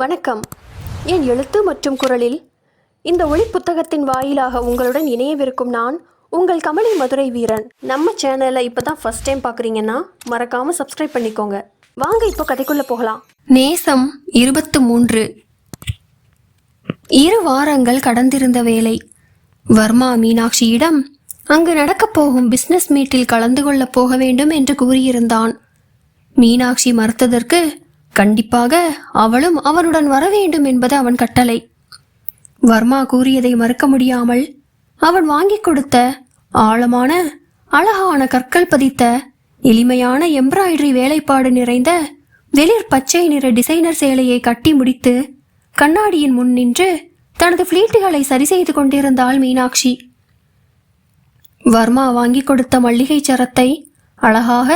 வணக்கம். என் எழுத்து மற்றும் குரலில் இந்த ஒளி புத்தகத்தின் வாயிலாக உங்களுடன் இணையவிருக்கும் நான் உங்கள் கமலி மதுரை வீரன். நம்ம சேனலை இப்போ தான் ஃபஸ்ட் டைம் பார்க்குறீங்கன்னா மறக்காமல் சப்ஸ்கிரைப் பண்ணிக்கோங்க. வாங்க இப்போ கதைக்குள்ளே போகலாம். நேசம் இருபத்து மூன்று. இரு வாரங்கள் கடந்திருந்த வேலை வர்மா மீனாட்சியிடம் அங்கு நடக்கப் போகும் பிஸ்னஸ் மீட்டில் கலந்து கொள்ளப் போக வேண்டும் என்று கூறியிருந்தான். மீனாட்சி மறுத்ததற்கு கண்டிப்பாக அவளும் அவனுடன் வர வேண்டும் என்பது அவன் கட்டளை. வர்மா கூறியதை மறுக்க முடியாமல் அவன் வாங்கிக் கொடுத்த ஆழமான அழகான கற்கள் பதித்த எளிமையான எம்ப்ராய்டரி வேலைப்பாடு நிறைந்த வெளிர் பச்சை நிற டிசைனர் சேலையை கட்டி முடித்து கண்ணாடியின் முன் நின்று தனது ஃப்ளீட்டுகளை சரி செய்து கொண்டிருந்தாள் மீனாட்சி. வர்மா வாங்கி கொடுத்த மல்லிகை சரத்தை அழகாக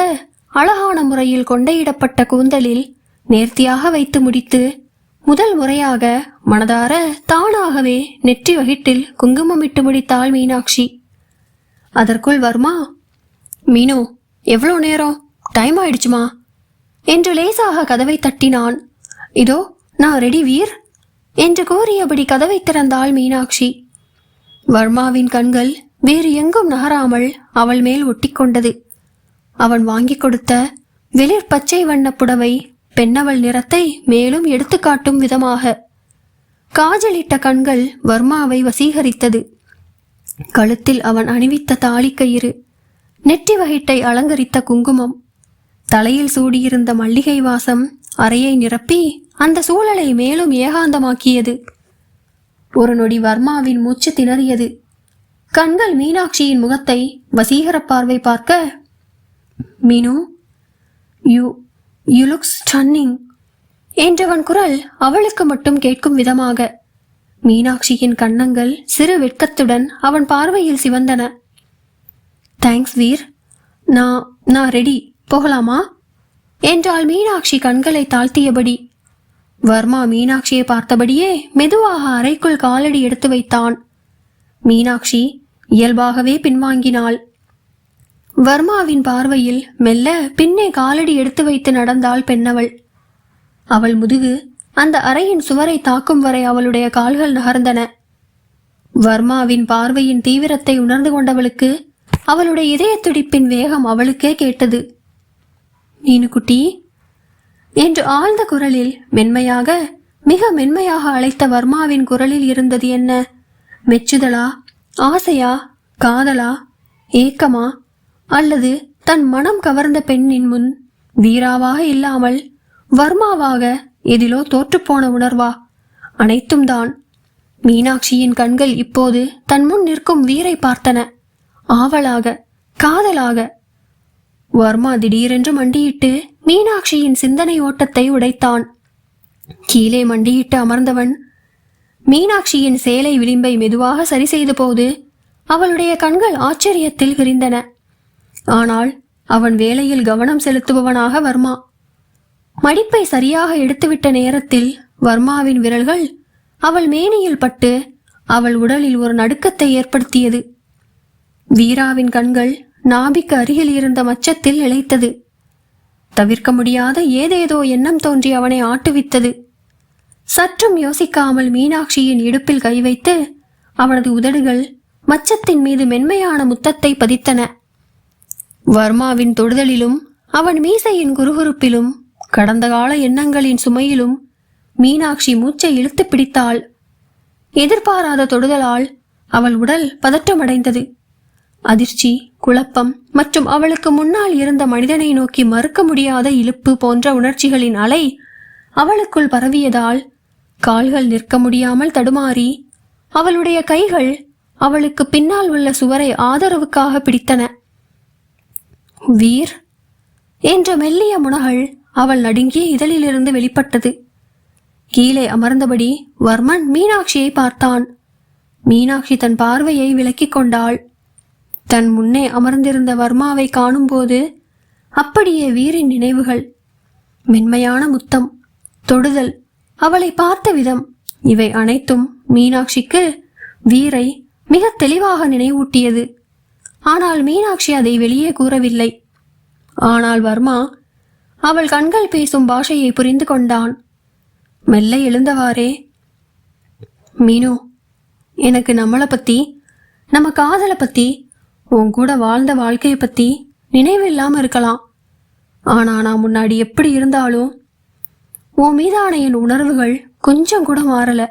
அழகான முறையில் கொண்டையிடப்பட்ட கூந்தலில் நேர்த்தியாக வைத்து முடித்து முதல் முறையாக மனதார தானாகவே நெற்றி வகிட்டில் குங்குமமிட்டு முடித்தாள் மீனாட்சி. அதற்குள் வர்மா மீனு எவ்வளோ நேரம்? டைம் ஆயிடுச்சுமா? என்று லேசாக கதவை தட்டினான். இதோ நான் ரெடி வீர் என்று கூறியபடி கதவை திறந்தாள் மீனாட்சி. வர்மாவின் கண்கள் வேறு எங்கும் நகராமல் அவள் மேல் ஒட்டிக்கொண்டது. அவன் வாங்கி கொடுத்த வெளிர் பச்சை வண்ணப் புடவை பெண்ணவள் நிறத்தை மேலும் எடுத்துக்காட்டும் விதமாக. காஜலிட்ட கண்கள் வர்மாவை வசீகரித்தது. கழுத்தில் அவன் அணிவித்த தாலிக்கயிறு நெற்றி வகிட்டை அலங்கரித்த குங்குமம் தலையில் சூடியிருந்த மல்லிகை வாசம் அறையை நிரப்பி அந்த சூழலை மேலும் ஏகாந்தமாக்கியது. ஒரு நொடி வர்மாவின் மூச்சு திணறியது. கண்கள் மீனாட்சியின் முகத்தை வசீகர பார்வை பார்க்க மீனு யூ யூ லுக் ஸ்டன்னிங் என்றவன் குரல் அவளுக்கு மட்டும் கேட்கும் விதமாக. மீனாட்சியின் கன்னங்கள் சிறு வெட்கத்துடன் அவன் பார்வையில் சிவந்தன. தேங்க்ஸ் வீர் நான் நான் ரெடி போகலாமா? என்றால் மீனாட்சி கண்களை தாழ்த்தியபடி. வர்மா மீனாட்சியை பார்த்தபடியே மெதுவாக அறைக்குள் காலடி எடுத்து வைத்தான். மீனாட்சி இயல்பாகவே பின்வாங்கினாள். வர்மாவின் பார்வையில் மெல்ல பின்னே காலடி எடுத்து வைத்து நடந்தாள் பெண்ணவள். அவள் முதுகு அந்த அறையின் சுவரை தாக்கும் வரை அவளுடைய கால்கள் நகர்ந்தன. வர்மாவின் பார்வையின் தீவிரத்தை உணர்ந்து கொண்டவளுக்கு அவளுடைய இதய துடிப்பின் வேகம் அவளுக்கே கேட்டது. மீனுக்குட்டி என்று ஆழ்ந்த குரலில் மென்மையாக மிக மென்மையாக அழைத்த வர்மாவின் குரலில் இருந்தது என்ன? மெச்சுதலா ஆசையா காதலா ஏக்கமா அல்லது தன் மனம் கவர்ந்த பெண்ணின் முன் வீராவாக இல்லாமல் வர்மாவாக எதிலோ தோற்றுப்போன உணர்வா? அனைத்தும் தான். மீனாட்சியின் கண்கள் இப்போது தன் முன் நிற்கும் வீரை பார்த்தன. ஆவலாக காதலாக. வர்மா திடீரென்று மண்டியிட்டு மீனாட்சியின் சிந்தனை ஓட்டத்தை உடைத்தான். கீழே மண்டியிட்டு அமர்ந்தவன் மீனாட்சியின் சேலை விளிம்பை மெதுவாக சரி செய்த போது அவளுடைய கண்கள் ஆச்சரியத்தில் விரிந்தன. ஆனால் அவன் வேலையில் கவனம் செலுத்துபவனாக வர்மா. மடிப்பை சரியாக எடுத்துவிட்ட நேரத்தில் வர்மாவின் விரல்கள் அவள் மேனியில் பட்டு அவள் உடலில் ஒரு நடுக்கத்தை ஏற்படுத்தியது. வீராவின் கண்கள் நாபிக்கு அருகில் இருந்த மச்சத்தில் இழைத்தது. தவிர்க்க முடியாத ஏதேதோ எண்ணம் தோன்றி அவனை ஆட்டுவித்தது. சற்றும் யோசிக்காமல் மீனாட்சியின் இடுப்பில் கை வைத்து அவனது உதடுகள் மச்சத்தின் மீது மென்மையான முத்தத்தை பதித்தன. வர்மாவின் தொடுதலிலும் அவன் மீசையின் குறுகுறுப்பிலும் கடந்த கால எண்ணங்களின் சுமையிலும் மீனாட்சி மூச்சை இழுத்து பிடித்தாள். எதிர்பாராத தொடுதலால் அவள் உடல் பதற்றமடைந்தது. அதிர்ச்சி குழப்பம் மற்றும் அவளுக்கு முன்னால் இருந்த மனிதனை நோக்கி மறுக்க முடியாத இழுப்பு போன்ற உணர்ச்சிகளின் அலை அவளுக்குள் பரவியதால் கால்கள் நிற்க முடியாமல் தடுமாறி அவளுடைய கைகள் அவளுக்கு பின்னால் உள்ள சுவரை ஆதரவுக்காக பிடித்தன. வீர்! என்ற மெல்லிய முனகள் அவள் நடுங்கிய இதழிலிருந்து வெளிப்பட்டது. கீழே அமர்ந்தபடி வர்மன் மீனாட்சியை பார்த்தான். மீனாட்சி தன் பார்வையை விலக்கிக் கொண்டாள். தன் முன்னே அமர்ந்திருந்த வர்மாவை காணும்போது அப்படியே வீரின் நினைவுகள். மென்மையான முத்தம் தொடுதல் அவளை பார்த்த விதம். இவை அனைத்தும் மீனாட்சிக்கு வீரை மிக தெளிவாக நினைவூட்டியது. ஆனால் மீனாட்சி அதை வெளியே கூறவில்லை. ஆனால் வர்மா அவள் கண்கள் பேசும் பாஷையை புரிந்து கொண்டான். மெல்ல எழுந்தவாறே மீனு எனக்கு நம்மளை பத்தி நம்ம காதலை பத்தி உன் கூட வாழ்ந்த வாழ்க்கையை பத்தி நினைவு இல்லாம இருக்கலாம். ஆனா நான் முன்னாடி எப்படி இருந்தாலும் உன் மீதான என் உணர்வுகள் கொஞ்சம் கூட மாறல.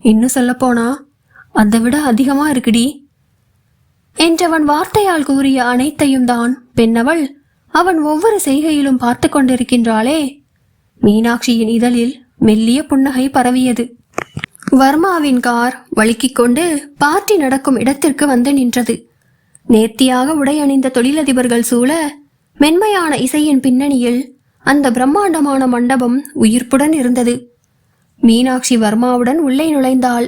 இன்னும் சொல்லப்போனா அதை விட அதிகமா இருக்குடி. என்றவன் வார்த்தையால் கூறிய அனைத்தையும் தான் பெண்ணவள். அவன் ஒவ்வொரு செய்கையிலும் பார்த்து கொண்டிருக்கின்றாளே. மீனாட்சியின் இதழில் மெல்லிய புன்னகை பரவியது. வர்மாவின் கார் வழுக்கிக் கொண்டு பார்ட்டி நடக்கும் இடத்திற்கு வந்து நின்றது. நேர்த்தியாக உடை அணிந்த தொழிலதிபர்கள் சூழ மென்மையான இசையின் பின்னணியில் அந்த பிரம்மாண்டமான மண்டபம் உயிர்ப்புடன் இருந்தது. மீனாட்சி வர்மாவுடன் உள்ளே நுழைந்தாள்.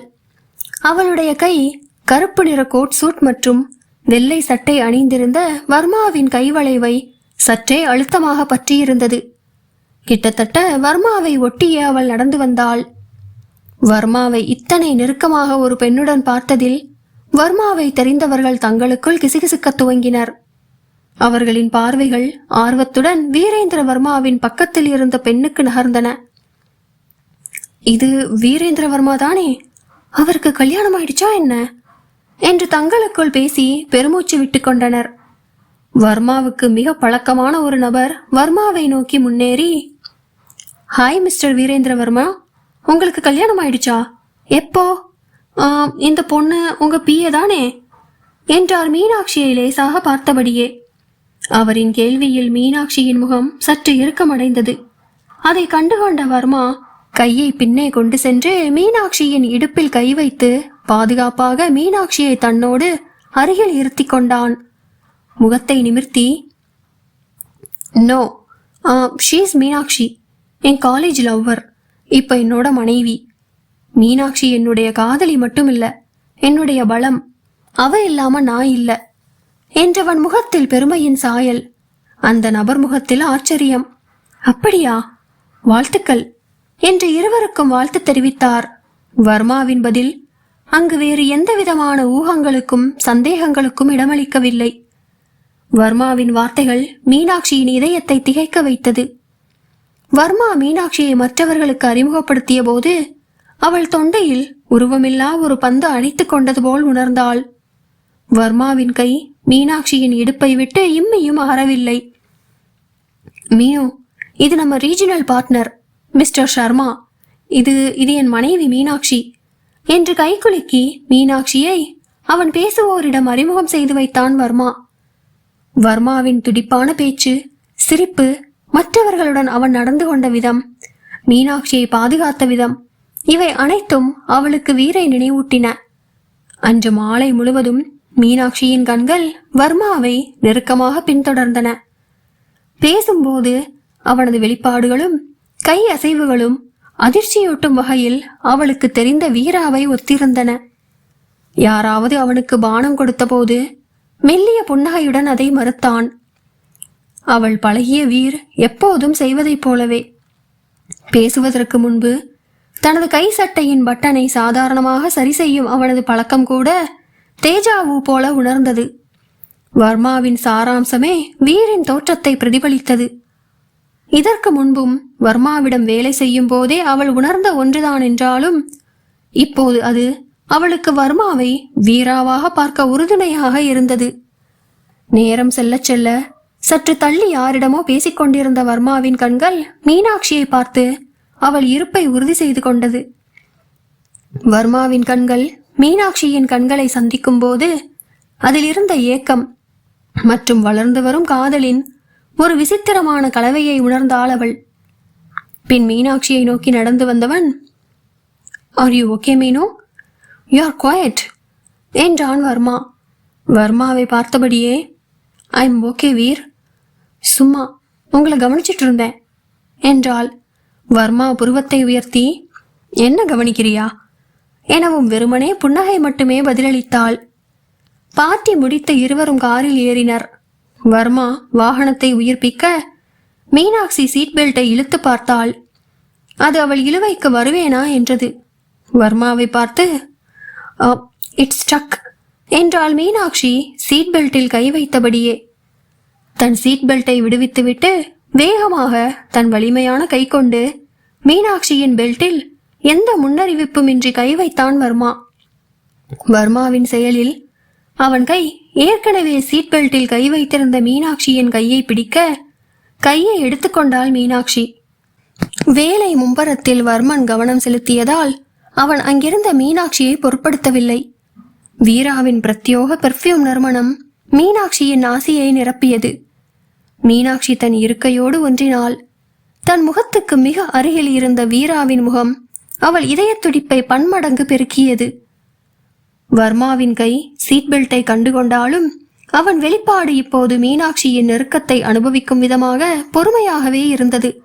அவளுடைய கை கருப்பு நிற கோட் சூட் மற்றும் வெள்ளை சட்டை அணிந்திருந்த வர்மாவின் கைவளைவை சற்றே அழுத்தமாக பற்றியிருந்தது. கிட்டத்தட்ட வர்மாவை ஒட்டியே அவள் நடந்து வந்தாள். வர்மாவை இத்தனை நெருக்கமாக ஒரு பெண்ணுடன் பார்த்ததில் வர்மாவை தெரிந்தவர்கள் தங்களுக்குள் கிசுகிசுக்கத் துவங்கினர். அவர்களின் பார்வைகள் ஆர்வத்துடன் வீரேந்திர வர்மாவின் பக்கத்தில் இருந்த பெண்ணுக்கு நகர்ந்தன. இது வீரேந்திரவர்மா தானே? அவருக்கு கல்யாணம் ஆயிடுச்சா என்ன? என்று தங்களுக்குள் பேசி பெருமூச்சு விட்டு கொண்டனர். வர்மாவுக்கு மிக பழக்கமான ஒரு நபர் வர்மாவை நோக்கி முன்னேறி ஹாய் மிஸ்டர் வீரேந்திரவர்மா. உங்களுக்கு கல்யாணம் ஆயிடுச்சா? எப்போ? இந்த பொண்ணு உங்க பிஏ தானே? என்றார் மீனாட்சியை லேசாக பார்த்தபடியே. அவரின் கேள்வியில் மீனாட்சியின் முகம் சற்று இறுக்கமடைந்தது. அதை கண்டுகொண்ட வர்மா கையை பின்னே கொண்டு சென்று மீனாட்சியின் இடுப்பில் கை வைத்து பாதுகாப்பாக மீனாட்சியை தன்னோடு அருகில் இருத்தி கொண்டான். முகத்தை நிமிர்த்தி நோ ஷீஸ் uh, மீனாட்சி. என் காலேஜ் லவ்வர் இப்போ என்னோட மனைவி. மீனாட்சி என்னுடைய காதலி மட்டும் இல்லை என்னுடைய பலம். அவ இல்லாம நான் இல்லை. என்றவன் முகத்தில் பெருமையின் சாயல். அந்த நபர் முகத்தில் ஆச்சரியம். அப்படியா? வாழ்த்துக்கள். என்று இருவருக்கும் வாழ்த்து தெரிவித்தார். வர்மாவின் பதில் அங்கு வேறு எந்த விதமான ஊகங்களுக்கும் சந்தேகங்களுக்கும் இடமளிக்கவில்லை. வர்மாவின் வார்த்தைகள் மீனாட்சியின் இதயத்தை திகைக்க வைத்தது. வர்மா மீனாட்சியை மற்றவர்களுக்கு அறிமுகப்படுத்திய போது அவள் தொண்டையில் உருவமில்லா ஒரு பந்து அடித்து கொண்டது போல் உணர்ந்தாள். வர்மாவின் கை மீனாட்சியின் இடுப்பை விட்டு இம்மியும் அறவில்லை மீனு இது நம்ம ரீஜனல் பார்ட்னர். மிஸ்டர் ஷர்மா இது இது என் மனைவி மீனாட்சி. என்று கைகுலுக்கி மீனாட்சியை அவன் பேசுவோரிடம் அறிமுகம் செய்து வைத்தான் வர்மா. வர்மாவின் துடிப்பான பேச்சு சிரிப்பு மற்றவர்களுடன் அவன் நடந்து கொண்ட விதம் மீனாட்சியை பாதுகாத்த விதம் இவை அனைத்தும் அவளுக்கு வீரை நினைவூட்டின. அன்று மாலை முழுவதும் மீனாட்சியின் கண்கள் வர்மாவை நெருக்கமாக பின்தொடர்ந்தன. பேசும்போது அவனது வெளிப்பாடுகளும் கை அசைவுகளும் அதிர்ச்சியூட்டும் வகையில் அவளுக்கு தெரிந்த வீராவை ஒத்திருந்தன. யாராவது அவனுக்கு பானம் கொடுத்தபோது மெல்லிய புன்னகையுடன் அதை மறுத்தான். அவள் பழகிய வீர் எப்போதும் செய்வதைப் போலவே. பேசுவதற்கு முன்பு தனது கை சட்டையின் பட்டனை சாதாரணமாக சரி செய்யும் அவனது பழக்கம் கூட தேஜாவு போல உணர்ந்தது. வர்மாவின் சாராம்சமே வீரின் தோற்றத்தை பிரதிபலித்தது. இதற்கு முன்பும் வர்மாவிடம் வேலை செய்யும் போதே அவள் உணர்ந்த ஒன்றுதான் என்றாலும் இப்போது அது அவளுக்கு வர்மாவை வீராவாக பார்க்க உறுதுணையாக இருந்தது. நேரம் செல்ல செல்ல சற்று தள்ளி யாரிடமோ பேசிக்கொண்டிருந்த வர்மாவின் கண்கள் மீனாட்சியை பார்த்து அவள் இருப்பை உறுதி செய்து கொண்டது. வர்மாவின் கண்கள் மீனாட்சியின் கண்களை சந்திக்கும் போது அதிலிருந்த ஏக்கம் மற்றும் வளர்ந்து வரும் காதலின் ஒரு விசித்திரமான கலவையை உணர்ந்தாள் அவள். பின் மீனாட்சியை நோக்கி நடந்து வந்தவன் are you okay Meeno you are quite என்றான் வர்மா. வர்மாவை பார்த்தபடியே ஐ எம் ஓகே வீர். சும்மா உங்களை கவனிச்சிட்டு இருந்தேன். என்றாள். வர்மா புருவத்தை உயர்த்தி என்ன கவனிக்கிறியா? எனவும் வெறுமனே புன்னகை மட்டுமே பதிலளித்தாள். பார்ட்டி முடித்த இருவரும் காரில் ஏறினர். வர்மா வாகனத்தை உயிர்ப்பிக்க? மீனாட்சி சீட் பெல்ட்டை இழுத்து பார்த்தாள். அது அவள் இழுவைக்கு வருவேனா? என்றது. வர்மாவை பார்த்து இட்ஸ் ஸ்டக் என்றாள் மீனாட்சி சீட் பெல்ட்டில் கை வைத்தபடியே. தன் சீட் பெல்ட்டை விடுவித்துவிட்டு வேகமாக தன் வலிமையான கை கொண்டு மீனாட்சியின் பெல்ட்டில் எந்த முன்னறிவிப்புமின்றி கை வைத்தான் வர்மா. வர்மாவின் செயலில் அவன் கை ஏற்கனவே சீட் பெல்ட்டில் கை வைத்திருந்த மீனாட்சியின் கையை பிடிக்க கையை எடுத்துக்கொண்டாள் மீனாட்சி. வேலை மும்பரத்தில் வர்மன் கவனம் செலுத்தியதால் அவன் அங்கிருந்த மீனாட்சியை பொருட்படுத்தவில்லை. வீராவின் பிரத்யோக பெர்ஃப்யூம் நறுமணம் மீனாட்சியின் நாசியை நிரப்பியது. மீனாட்சி தன் இருக்கையோடு ஒன்றினாள். தன் முகத்துக்கு மிக அருகில் இருந்த வீராவின் முகம் அவள் இதய துடிப்பை பன்மடங்கு பெருக்கியது. வர்மாவின் கை சீட் பெல்ட்டை கண்டுகொண்டாலும் அவன் வெளிப்பாடு இப்போது மீனாட்சியின் நெருக்கத்தை அனுபவிக்கும் விதமாக பொறுமையாகவே இருந்தது.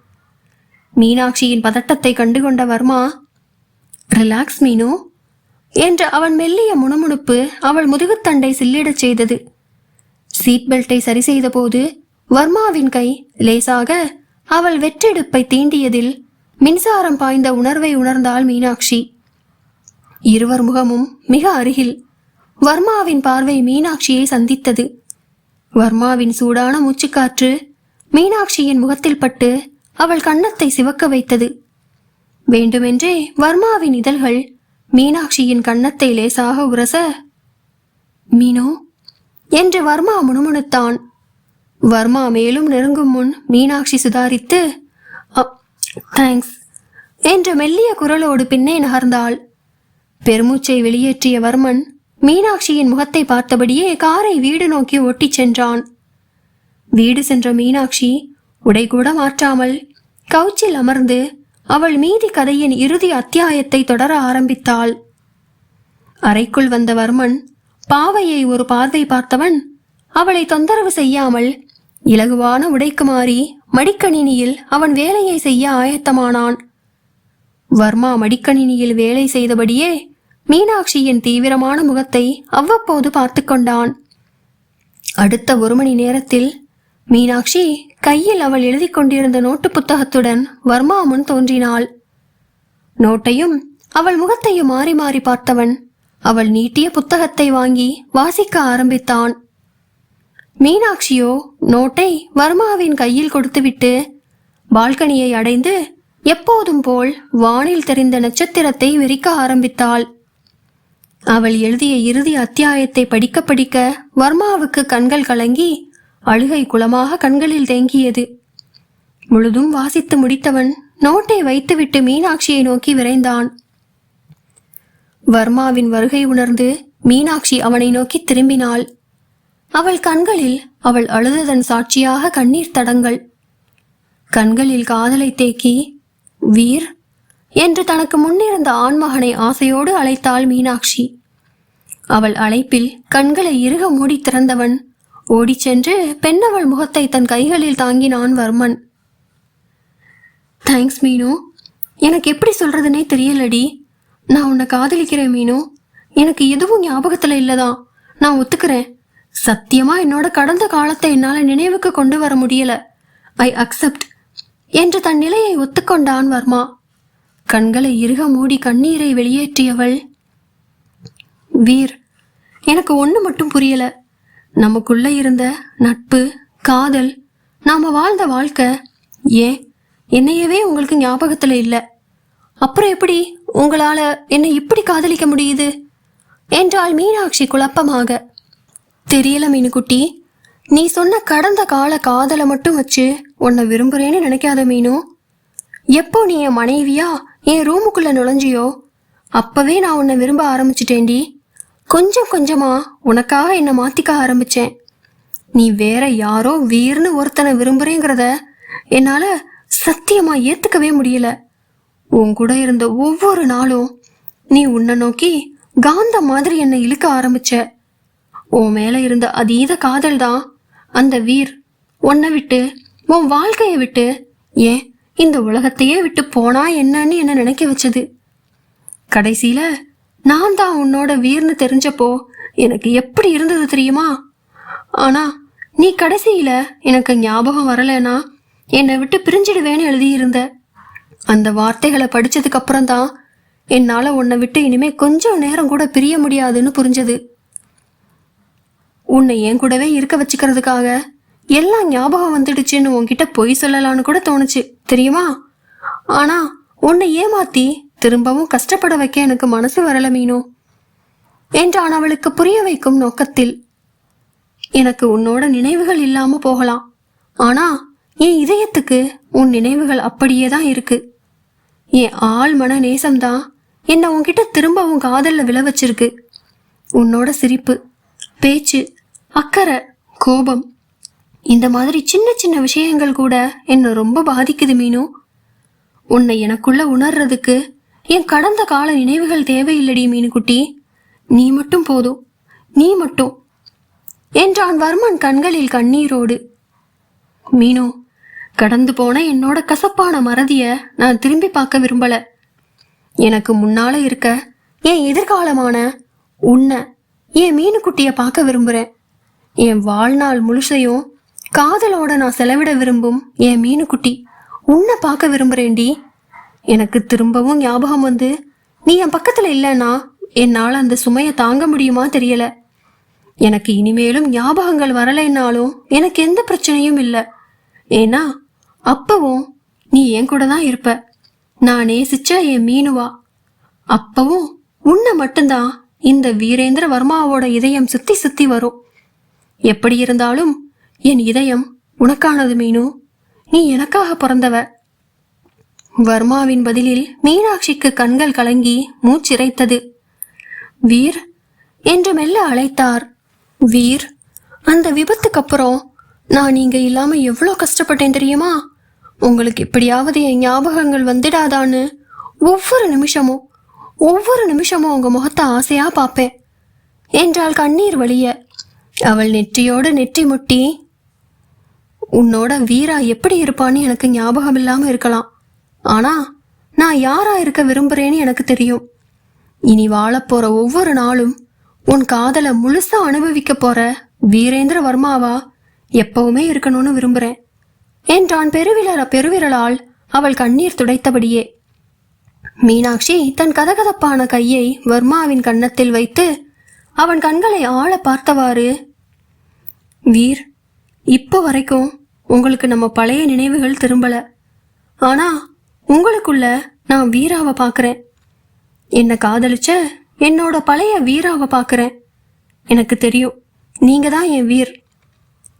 மீனாட்சியின் பதட்டத்தை கண்டுகொண்ட வர்மா ரிலாக்ஸ் மீனு என்ற அவன் மெல்லிய முணுமுணுப்பு அவள் முதுகுத்தண்டை சில்லிடச் செய்தது. சீட் பெல்ட்டை சரி செய்தபோது வர்மாவின் கை லேசாக அவள் வெற்றிடுப்பை தீண்டியதில் மின்சாரம் பாய்ந்த உணர்வை உணர்ந்தாள் மீனாட்சி. இருவர் முகமும் மிக அருகில் வர்மாவின் பார்வை மீனாட்சியை சந்தித்தது. வர்மாவின் சூடான மூச்சுக்காற்று மீனாட்சியின் முகத்தில் பட்டு அவள் கன்னத்தை சிவக்க வைத்தது. வேண்டுமென்றே வர்மாவின் இதழ்கள் மீனாட்சியின் கன்னத்தை லேசாக உரச மீனோ என்று வர்மா முணுமுணுத்தான். வர்மா மேலும் நெருங்கும் முன் மீனாட்சி சுதாரித்து தேங்க்ஸ் என்ற மெல்லிய குரலோடு பின்னே நகர்ந்தாள். பெருமூச்சை வெளியேற்றிய வர்மன் மீனாட்சியின் முகத்தை பார்த்தபடியே காரை வீடு நோக்கி ஓட்டிச் சென்றான். வீடு சென்ற மீனாட்சி உடை கூட மாற்றாமல் கவுச்சில் அமர்ந்து அவள் மீதி கதையின் இறுதி அத்தியாயத்தை தொடர ஆரம்பித்தாள். அறைக்குள் வந்த வர்மன் பாவையை ஒரு பார்வை பார்த்தவன் அவளை தொந்தரவு செய்யாமல் இலகுவான உடைக்கு மாறி மடிக்கணினியில் அவன் வேலையை செய்ய ஆயத்தமானான். வர்மா மடிக்கணினியில் வேலை செய்தபடியே மீனாட்சியின் தீவிரமான முகத்தை அவ்வப்போது பார்த்து கொண்டான். அடுத்த ஒரு மணி நேரத்தில் மீனாட்சி கையில் அவள் எழுதி கொண்டிருந்த நோட்டு புத்தகத்துடன் வர்மா முன் தோன்றினாள். நோட்டையும் அவள் முகத்தையும் மாறி மாறி பார்த்தவன் அவள் நீட்டிய புத்தகத்தை வாங்கி வாசிக்க ஆரம்பித்தான். மீனாட்சியோ நோட்டை வர்மாவின் கையில் கொடுத்துவிட்டு பால்கனியை அடைந்து எப்போதும் போல் வானில் தெரிந்த நட்சத்திரத்தை வெறிக்க ஆரம்பித்தாள். அவள் எழுதிய இறுதி அத்தியாயத்தை படிக்க படிக்க வர்மாவுக்கு கண்கள் கலங்கி அழுகை குளமாக கண்களில் தேங்கியது. முழுதும் வாசித்து முடித்தவன் நோட்டை வைத்துவிட்டு மீனாட்சியை நோக்கி விரைந்தான். வர்மாவின் வருகை உணர்ந்து மீனாட்சி அவனை நோக்கி திரும்பினாள். அவள் கண்களில் அவள் அழுததன் சாட்சியாக கண்ணீர் தடங்கள். கண்களில் காதலை தேக்கி வீர் என்று தனக்கு முன்னிருந்த ஆண்மகனை ஆசையோடு அழைத்தாள் மீனாட்சி. அவள் அழைப்பில் கண்களை இறுக மூடி திறந்தவன் ஓடிச் சென்று பெண்ணவள் முகத்தை தன் கைகளில் தாங்கினான் வர்மன். தேங்க்ஸ் மீனு. எனக்கு எப்படி சொல்றதுனே தெரியலடி. நான் உன்னை காதலிக்கிறேன் மீனு. எனக்கு எதுவும் ஞாபகத்துல இல்லதான் நான் ஒத்துக்கிறேன். சத்தியமா என்னோட கடந்த காலத்தை என்னால நினைவுக்கு கொண்டு வர முடியல. ஐ அக்செப்ட் என்று தன் நிலையை ஒத்துக்கொண்டான் வர்மா. கண்களை இறுக மூடி கண்ணீரை வெளியேற்றியவள் வீர் எனக்கு ஒன்று மட்டும் புரியல. நமக்குள்ள இருந்த நட்பு காதல் நாம வாழ்ந்த வாழ்க்கை ஏன் என்னையவே உங்களுக்கு ஞாபகத்தில் இல்லை. அப்புறம் எப்படி உங்களால என்னை இப்படி காதலிக்க முடியுது? என்றாள் மீனாட்சி குழப்பமாக. தெரியல மீனுக்குட்டி. நீ சொன்ன கடந்த கால காதலை மட்டும் வச்சு உன்னை விரும்புறேன்னு நினைக்காத மீனு. எப்போ நீ என் மனைவியா என் ரூமுக்குள்ள நுழைஞ்சியோ? அப்பவே நான் உன்னை விரும்ப ஆரம்பிச்சிட்டேன்டி. கொஞ்சம் கொஞ்சமா உனக்காக என்னை மாத்திக்க ஆரம்பிச்சேன். நீ வேற யாரோ வீர்னு ஒருத்தனை விரும்புறேங்கிறத என்னால சத்தியமா ஏத்துக்கவே முடியல. உன் கூட இருந்த ஒவ்வொரு நாளும் நீ உன்னை நோக்கி காந்த மாதிரி என்னை இழுக்க ஆரம்பிச்ச. உன் மேல இருந்த அதீத காதல் தான் அந்த வீர். உன்னை விட்டு உன் வாழ்க்கையை விட்டு ஏன் இந்த உலகத்தையே விட்டு போனா என்னன்னு என்ன நினைக்க வச்சது? கடைசியில நான் தான் உன்னோட வீர்னு தெரிஞ்சப்போ எனக்கு எப்படி இருந்தது தெரியுமா? ஆனா நீ கடைசியில எனக்கு ஞாபகம் வரலனா என்னை விட்டு பிரிஞ்சிடுவேன்னு எழுதியிருந்த அந்த வார்த்தைகளை படிச்சதுக்கு அப்புறம் தான் என்னால உன்னை விட்டு இனிமே கொஞ்சம் நேரம் கூட பிரிய முடியாதுன்னு புரிஞ்சது. உன்னை என் கூடவே இருக்க வச்சுக்கிறதுக்காக எல்லாம் ஞாபகம் வந்துடுச்சுன்னு உன்கிட்ட பொய் சொல்லலான்னு கூட தோணுச்சு தெரியுமா? ஆனா உன்னை ஏமாத்தி திரும்பவும் கஷ்டப்பட வைக்க எனக்கு மனசு வரல மீனோ. என்றான் அவளுக்கு புரிய வைக்கும் நோக்கத்தில். எனக்கு உன்னோட நினைவுகள் இல்லாம போகலாம். ஆனா என் இதயத்துக்கு உன் நினைவுகள் அப்படியே தான் இருக்கு. என் ஆள் மன நேசம்தான் என்னை உன்கிட்ட திரும்ப உன் காதல்ல விழ வச்சிருக்கு. உன்னோட சிரிப்பு பேச்சு அக்கறை கோபம் இந்த மாதிரி சின்ன சின்ன விஷயங்கள் கூட என்னை ரொம்ப பாதிக்குது மீனு. உன்னை எனக்குள்ள உணர்றதுக்கு என் கடந்த கால நினைவுகள் தேவையில்லடி மீனுக்குட்டி. நீ மட்டும் போதும். நீ மட்டும். என்றான் வர்மன் கண்களில் கண்ணீரோடு. மீனு கடந்து போன என்னோட கசப்பான மறதிய நான் திரும்பி பார்க்க விரும்பல. எனக்கு முன்னால இருக்க என் எதிர்காலமான உன்னை என் மீனுக்குட்டிய பார்க்க விரும்புறேன். என் வாழ்நாள் முழுசையும் காதலோட நான் செலவிட விரும்பும் என் மீனுக்குட்டி உன்னை பார்க்க விரும்புறேன்டி. எனக்கு திரும்பவும் ஞாபகம் வந்து நீ என் பக்கத்துல இல்லைன்னா என்னால் அந்த சுமையை தாங்க முடியுமா தெரியல. எனக்கு இனிமேலும் ஞாபகங்கள் வரலைன்னாலும் எனக்கு எந்த பிரச்சனையும் இல்லை. ஏன்னா அப்பவும் நீ என் கூட தான் இருப்ப. நான் நேசிச்ச என் மீனுவா. அப்பவும் உன்னை மட்டும்தான் இந்த வீரேந்திர வர்மாவோட இதயம் சுத்தி சுத்தி வரும். எப்படி இருந்தாலும் என் இதயம் உனக்கானது மீனு. நீ எனக்காக பிறந்தவ. வர்மாவின் பதிலில் மீனாட்சிக்கு கண்கள் கலங்கி மூச்சிறைத்தது வீர் என்று மெல்ல அழைத்தார். வீர் அந்த விபத்துக்கு அப்புறம் நான் நீங்க இல்லாம எவ்வளோ கஷ்டப்பட்டேன் தெரியுமா? உங்களுக்கு எப்படியாவது என் ஞாபகங்கள் வந்துடாதான்னு ஒவ்வொரு நிமிஷமும் ஒவ்வொரு நிமிஷமும் உங்க முகத்தை ஆசையா பார்ப்பேன். என்றாள் கண்ணீர் வழிய அவள் நெற்றியோடு நெற்றி முட்டி உன்னோட வீரா எப்படி இருப்பான்னு எனக்கு ஞாபகம் இல்லாம இருக்கலாம். ஆனா நான் யாரா இருக்க விரும்புறேன்னு எனக்கு தெரியும். இனி வாழப்போற ஒவ்வொரு நாளும் உன் காதலை முழுசா அனுபவிக்க போற வீரேந்திர வர்மாவா எப்பவுமே இருக்கணும்னு விரும்புறேன். என்றான் பெருவிரல பெருவிரலால் அவள் கண்ணீர் துடைத்தபடியே. மீனாட்சி தன் கதகதப்பான கையை வர்மாவின் கன்னத்தில் வைத்து அவன் கண்களை ஆழ பார்த்தவாறு வீர் இப்போ வரைக்கும் உங்களுக்கு நம்ம பழைய நினைவுகள் திரும்பல. ஆனா உங்களுக்குள்ள நான் வீராவை பார்க்குறேன் என்னை காதலிச்ச என்னோட பழைய வீராவை பார்க்குறேன் எனக்கு தெரியும் நீங்க தான் என் வீர்.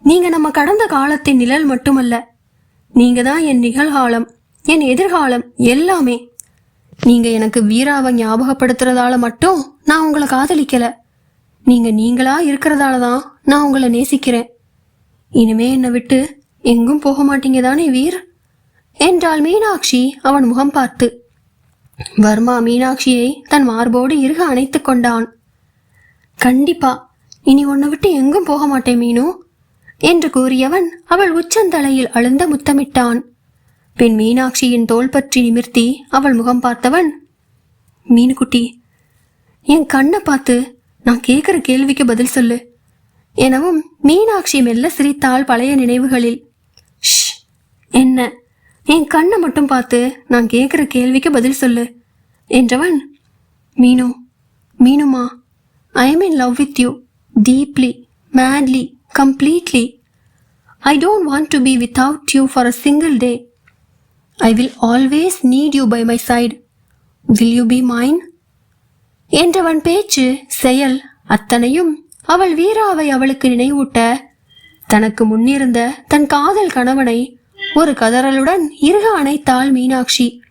நீங்க நம்ம கடந்த காலத்தின் நிழல் மட்டுமல்ல நீங்க தான் என் நிகழ்காலம் என் எதிர்காலம் எல்லாமே. நீங்க எனக்கு வீராவை ஞாபகப்படுத்துறதால மட்டும் நான் உங்களை காதலிக்கல. நீங்க நீங்களா இருக்கிறதால தான் நான் உங்களை நேசிக்கிறேன். இனிமே என்னை விட்டு எங்கும் போக மாட்டீங்க தானே வீர்? என்றாள் மீனாட்சி அவன் முகம் பார்த்து. வர்மா மீனாட்சியை தன் மார்போடு இருக அணைத்து கொண்டான். கண்டிப்பா இனி உன்னை விட்டு எங்கும் போக மாட்டேன் மீனு என்று கூறியவன் அவள் உச்சந்தலையில் அழுந்த முத்தமிட்டான். பின் மீனாட்சியின் தோள் பற்றி நிமிர்த்தி அவள் முகம் பார்த்தவன் மீனுக்குட்டி என் கண்ணை பார்த்து நான் கேட்குற கேள்விக்கு பதில் சொல்லு எனவும் மீனாட்சி மெல்ல சிரித்தாள் பழைய நினைவுகளில். என்ன? என் கண்ணை மட்டும் பார்த்து நான் கேட்குற கேள்விக்கு பதில் சொல்லு. என்றவன் Meenu மீனுமா I am in love with you deeply madly completely I don't want to be without you for a single day I will always need you by my side will you be mine என்றவன் பேச்சு செயல் அத்தனையும் அவள் வீராவை அவளுக்கு நினைவூட்ட தனக்கு முன்னிருந்த தன் காதல் கணவனை ஒரு கதறலுடன் இருக அணைத்தாள் மீனாட்சி.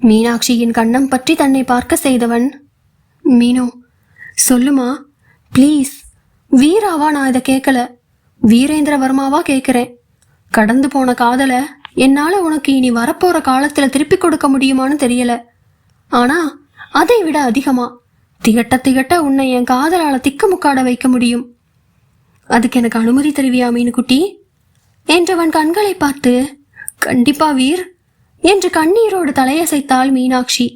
மீனாட்சியின் கண்ணம் பற்றி தன்னை பார்க்க செய்தவன் மீனு. சொல்லுமா? ப்ளீஸ். வீராவா நான் இதை கேட்கல. வீரேந்திரவர்மாவா கேட்குறேன். கடந்து போன காதலை என்னால் உனக்கு இனி வரப்போகிற காலத்தில் திருப்பி கொடுக்க முடியுமான்னு தெரியல. ஆனால் அதை விட அதிகமாக திகட்ட திகட்ட உன்னை என் காதலால திக்குமுக்காட வைக்க முடியும். அதுக்கு எனக்கு அனுமதி தருவியா மீனுக்குட்டி? என்றவன் கண்களை பார்த்து கண்டிப்பா வீர் என்று கண்ணீரோடு தலையசைத்தாள் மீனாட்சி.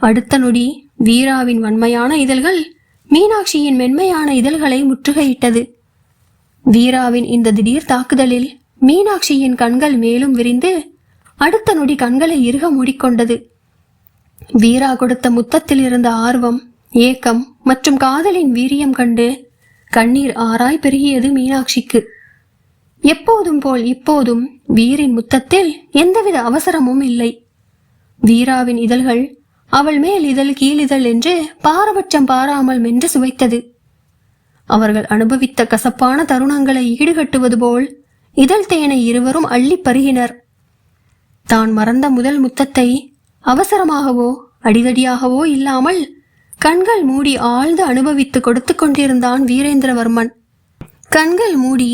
அடுத்த நொடி வீராவின் வன்மையான இதழ்கள் மீனாட்சியின் மென்மையான இதழ்களை முற்றுகையிட்டது. வீராவின் இந்த திடீர் தாக்குதலில் மீனாட்சியின் கண்கள் மேலும் விரிந்து அடுத்த நொடி கண்களை இறுக மூடிக்கொண்டது. வீரா கொடுத்த முத்தத்தில் இருந்த ஆர்வம் ஏக்கம் மற்றும் காதலின் வீரியம் கண்டு கண்ணீர் ஆராய் பெருகியது மீனாட்சிக்கு. எப்போதும் போல் இப்போதும் வீரின் முத்தத்தில் எந்தவித அவசரமும் இல்லை. வீராவின் இதழ்கள் அவள் மேல் இதழ் கீழிதழ் என்று பாரபட்சம் பாராமல் மென்று சுவைத்தது. அவர்கள் அனுபவித்த கசப்பான தருணங்களை ஈடுகட்டுவது போல் இதழ் தேனை இருவரும் அள்ளிப் பருகினர். தான் மறந்த முதல் முத்தத்தை அவசரமாகவோ அடிதடியாகவோ இல்லாமல் கண்கள் மூடி ஆழ்ந்து அனுபவித்து கொடுத்து கொண்டிருந்தான் வீரேந்திரவர்மன். கண்கள் மூடி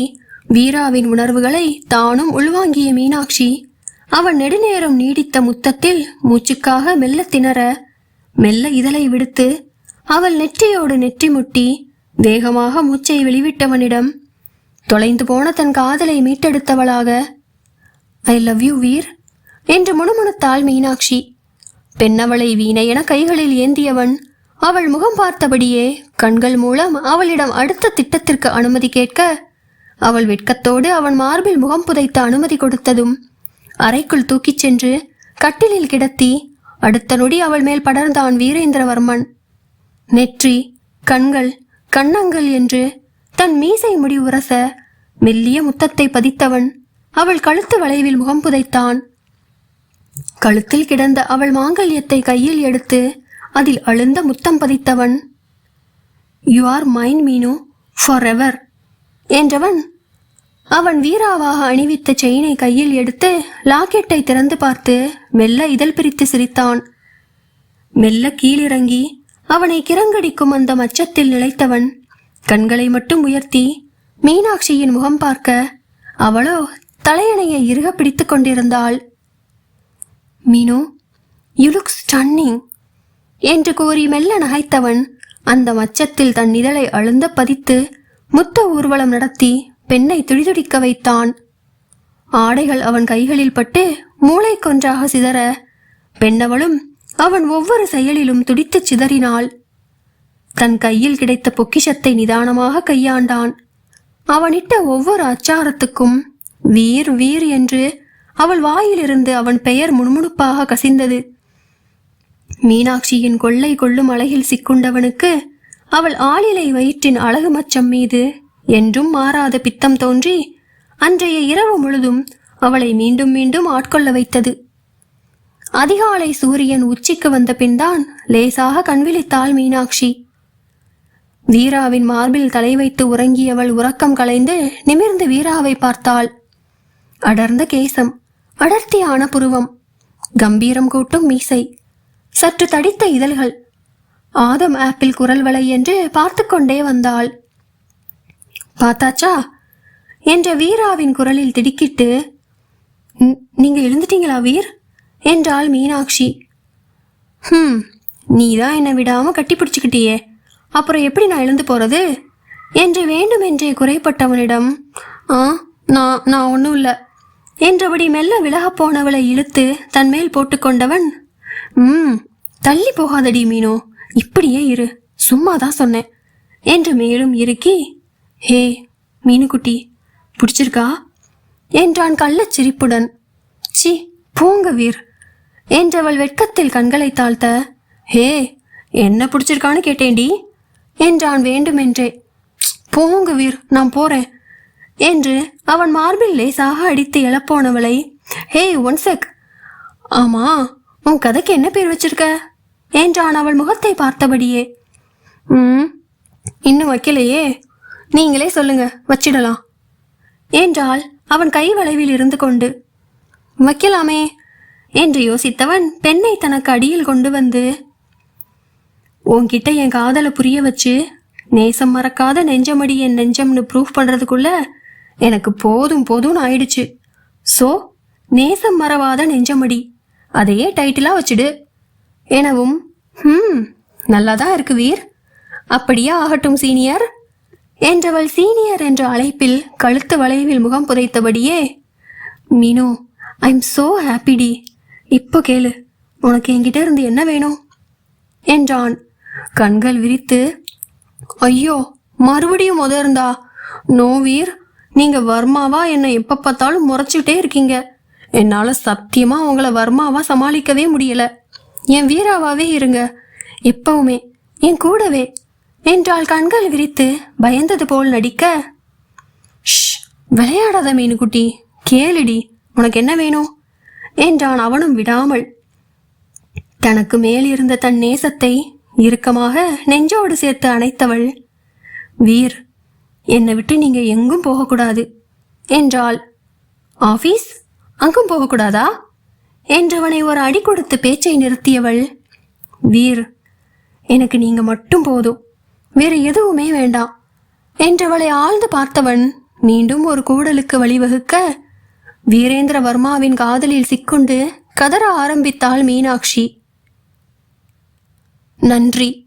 வீராவின் உணர்வுகளை தானும் உள்வாங்கிய மீனாட்சி அவன் நெடுநேரம் நீடித்த முத்தத்தில் மூச்சுக்காக மெல்ல திணற மெல்ல இதழை விடுத்து அவள் நெற்றியோடு நெற்றி முட்டி வேகமாக மூச்சை வெளிவிட்டவனிடம் தொலைந்து போன தன் காதலை மீட்டெடுத்தவளாக ஐ லவ் யூ வீர் என்று முணுமுணுத்தாள் மீனாட்சி. பெண்ணவளை வீணை என கைகளில் ஏந்தியவன் அவள் முகம் பார்த்தபடியே கண்கள் மூலம் அவளிடம் அடுத்த திட்டத்திற்கு அனுமதி கேட்க அவள் வெட்கத்தோடு அவன் மார்பில் முகம் புதைத்த அனுமதி கொடுத்ததும் அறைக்குள் தூக்கிச் சென்று கட்டிலில் கிடத்தி அடுத்த நொடி அவள் மேல் படர்ந்தான் வீரேந்திரவர்மன். நெற்றி கண்கள் கண்ணங்கள் என்று தன் மீசை முடி உரச மெல்லிய முத்தத்தை பதித்தவன் அவள் கழுத்து வளைவில் முகம் புதைத்தான். கழுத்தில் கிடந்த அவள் மாங்கல்யத்தை கையில் எடுத்து அதில் அழுந்த முத்தம் பதித்தவன் you are mine Meenu forever என்றவன் அவன் வீராவாக அணிவித்த செயினை கையில் எடுத்து லாக்கெட்டை திறந்து பார்த்து மெல்ல இதழ் பிரித்து சிரித்தான். மெல்ல கீழிறங்கி அவனை கிறங்கடிக்கும் அந்த மச்சத்தில் நிலைத்தவன் கண்களை மட்டும் உயர்த்தி மீனாட்சியின் முகம் பார்க்க அவளோ தலையணையை இறுக பிடித்துக் கொண்டிருந்தாள். மீனு யூ லுக் ஸ்டன்னிங் என்று கூறி மெல்ல நகைத்தவன் அந்த மச்சத்தில் தன் இதழை அழுந்த பதித்து முத்த ஊர்வலம் நடத்தி பெண்ணை துடிதுடிக்க வைத்தான். ஆடைகள் அவன் கைகளில் பட்டு மூளை கொன்றாக சிதற பெண்ணவளும் அவன் ஒவ்வொரு செயலிலும் துடித்துச் சிதறினாள். தன் கையில் கிடைத்த பொக்கிஷத்தை நிதானமாக கையாண்டான். அவனிட்ட ஒவ்வொரு அச்சாரத்துக்கும் வீர் வீர் என்று அவள் வாயிலிருந்து அவன் பெயர் முணுமுணுப்பாக கசிந்தது. மீனாட்சியின் கொள்ளை கொள்ளும் அழகில் சிக்குண்டவனுக்கு அவள் ஆளிலை வயிற்றின் அழகு மச்சம் மீது என்றும் மாறாத பித்தம் தோன்றி அன்றைய இரவு முழுதும் அவளை மீண்டும் மீண்டும் ஆட்கொள்ள வைத்தது. அதிகாலை சூரியன் உச்சிக்கு வந்த பின்தான் லேசாக கண்விழித்தாள் மீனாட்சி. வீராவின் மார்பில் தலை வைத்து உறங்கியவள் உறக்கம் கலைந்து நிமிர்ந்து வீராவை பார்த்தாள். அடர்ந்த கேசம் அடர்த்தியான புருவம் கம்பீரம் கூட்டும் மீசை சற்று தடித்த இதழ்கள் ஆதம் ஆப்பிள் குரல் வலை என்று பார்த்து கொண்டே வந்தாள். பார்த்தாச்சா? என்ற வீராவின் குரலில் திடுக்கிட்டு நீங்க எழுந்துட்டீங்களா வீர்? என்றாள் மீனாட்சி. ஹம் நீதான் என்னை விடாம கட்டி பிடிச்சுக்கிட்டியே. அப்புறம் எப்படி நான் எழுந்து போறது? என்று வேண்டுமென்றே குறைப்பட்டவனிடம் ஆ நான் நான் ஒன்றும் இல்லை. என்றபடி மெல்ல விலகப் போனவளை இழுத்து தன் மேல் போட்டுக்கொண்டவன் ம் தள்ளி போகாதடி மீனோ இப்படியே இரு சும்மா தான் சொன்னேன். என்று மேலும் இறுக்கி ஹே மீனுக்குட்டி பிடிச்சிருக்கா? என்றான் கள்ளச் சிரிப்புடன். சி போங்க வீர். என்றவள் வெட்கத்தில் கண்களை தாழ்த்த ஹே என்ன பிடிச்சிருக்கான்னு கேட்டேன்டி? என்றான் வேண்டுமென்றே. பூங்குவீர் போங்க வீர் நான் போறேன். என்று அவன் மார்பில் லேசாக அடித்து எழப்போனவளை ஹே ஒன் செக். ஆமா உன் கதைக்கு என்ன பேர் வச்சிருக்க? என்றான் அவள் முகத்தை பார்த்தபடியே. ம் இன்னும் வைக்கலையே? நீங்களே சொல்லுங்க வச்சிடலாம். என்றால் அவன் கை வளைவில் இருந்து கொண்டு. வைக்கலாமே என்று யோசித்தவன் பெண்ணை தனக்கு அடியில் கொண்டு வந்து உன்கிட்ட என் காதலை புரிய வச்சு நேசம் மறக்காத நெஞ்சமடி என் நெஞ்சம்னு ப்ரூஃப் பண்ணுறதுக்குள்ள எனக்கு போதும் போதும்னு ஆயிடுச்சு. ஸோ நேசம் மறவாத நெஞ்சமடி அதையே டைட்டிலாக வச்சுடு. எனவும் ஹம் நல்லாதான் இருக்கு வீர். அப்படியே ஆகட்டும் சீனியர் என்றவள் சீனியர் என்ற அழைப்பில் கழுத்து வளைவில் முகம் புதைத்தபடியே மீனு ஐம் சோ ஹாப்பிடி இப்போ கேளு உனக்கு என்கிட்ட இருந்து என்ன வேணும்? என்றான். கண்கள் விரித்து ஐயோ மறுபடியும் முத இருந்தா? நோ வீர் நீங்க வர்மாவா என்னை எப்ப பார்த்தாலும் முறைச்சிட்டே இருக்கீங்க. என்னால சத்தியமா உங்களை வர்மாவா சமாளிக்கவே முடியல. என் வீராவாவே இருங்க. எப்பவுமே என் கூடவே. என்றால் கண்கள் விரித்து பயந்தது போல் நடிக்க. ஷ் விளையாடாத மீனுக்குட்டி கேளுடி உனக்கு என்ன வேணும்? என்றான் அவனும் விடாமல். தனக்கு மேல் இருந்த தன் நேசத்தை இறுக்கமாக நெஞ்சோடு சேர்த்து அணைத்தவள் வீர் என்னை விட்டு நீங்க எங்கும் போகக்கூடாது என்றாள். ஆபீஸ் அங்கும் போகக்கூடாதா? என்றவனை ஒரு அடி கொடுத்து பேச்சை நிறுத்தியவள் வீர் எனக்கு நீங்க மட்டும் போதும். வேறு எதுவுமே வேண்டாம். என்றவளை ஆழ்ந்து பார்த்தவன் மீண்டும் ஒரு கூடலுக்கு வழிவகுக்க வீரேந்திர வர்மாவின் காதலில் சிக்குண்டு கதற ஆரம்பித்தாள் மீனாட்சி. நன்றி.